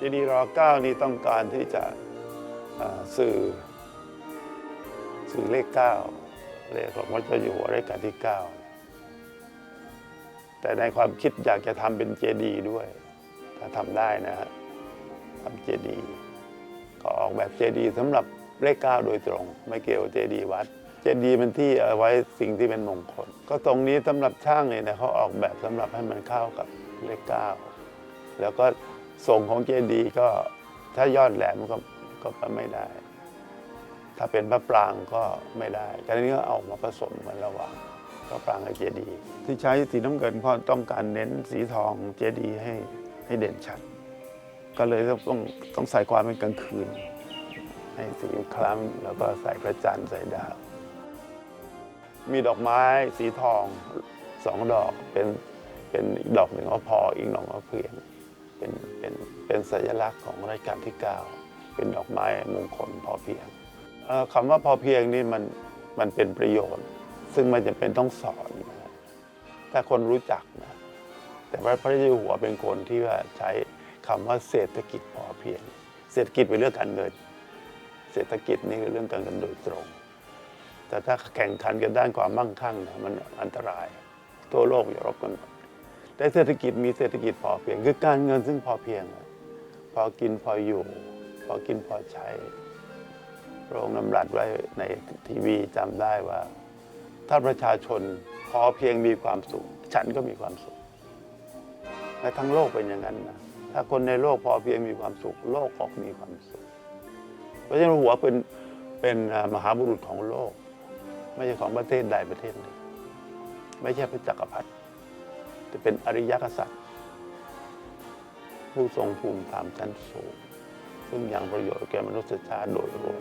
เจดีย์รอเก้านี่ต้องการที่จะสื่อสื่อเลขเก้าเลขของพระเจ้าอยู่หัวรัชกาลที่เก้าแต่ในความคิดอยากจะทำเป็นเจดีย์ด้วย ถ้าทำได้นะฮะทำเจดีย์ก็ออกแบบเจดีย์สำหรับเลขเก้าโดยตรง ไม่เกี่ยวเจดีย์วัดเจดีย์เป็นที่เอาไว้สิ่งที่เป็นมงคล ก็ตรงนี้สำหรับช่างเนี่ยนะเขาออกแบบสำหรับให้มันเข้ากับเลขเก้าแล้วก็ ทรงของเจดีย์ก็ถ้ายอดแหลมก็ก็ไม่ได้ ถ้าเป็นพระปรางก็ไม่ได้การนี้ก็เอามาผสมกันระหว่างพระปรางกับเจดีย์ที่ใช้สีน้ำเงินเพราะต้องการเน้นสีทองเจดีย์ให้ให้เด่นชัด ก็เลยต้องต้องใส่ความเป็นกลางคืน ให้สีคล้ำแล้วก็ใส่พระจันทร์ใส่ดาวมีดอกไม้สีทองสองดอกเป็นเป็นอีกดอกหนึ่งก็พออีกดอกก็เพียง เป็นเป็นเป็นสัญลักษณ์ของรัชกาลที่ 9 เป็นดอกไม้มงคลพอเพียงคำว่าพอเพียงนี่มันมันเป็นประโยชน์ ซึ่งไม่จำเป็นต้องสอนนะถ้าคนรู้จักนะแต่ว่าพระเจ้าอยู่หัวเป็นคนที่ว่าใช้คำว่าเศรษฐกิจพอเพียง เศรษฐกิจเป็นเรื่องการเงิน เศรษฐกิจนี่คือเรื่องการเงินโดยตรง แต่ถ้าแข่งขันกันด้านความมั่งคั่งนะมันอันตราย ทั่วโลกอย่ารบกัน แต่เศรษฐกิจมีเศรษฐกิจพอเพียง คือการเงินซึ่งพอเพียง พอกินพออยู่ พอกินพอใช้พระองค์นำรัสไว้ในทีวีจำได้ว่า ถ้าประชาชนพอเพียงมีความสุข ฉันก็มีความสุขและทั้งโลกเป็นอย่างนั้นนะถ้าคนในโลกพอเพียงมีความสุข โลกก็มีความสุข เพราะฉะนั้นหัวเป็นเป็นมหาบุรุษของโลก ไม่ใช่ของประเทศใดประเทศหนึ่งไม่ใช่พระจักรพรรดิ แต่เป็นอริยกษัตริย์ ผู้ทรงภูมิธรรมชั้นสูง ซึ่งยังประโยชน์แก่มนุษยชาติโดยรวม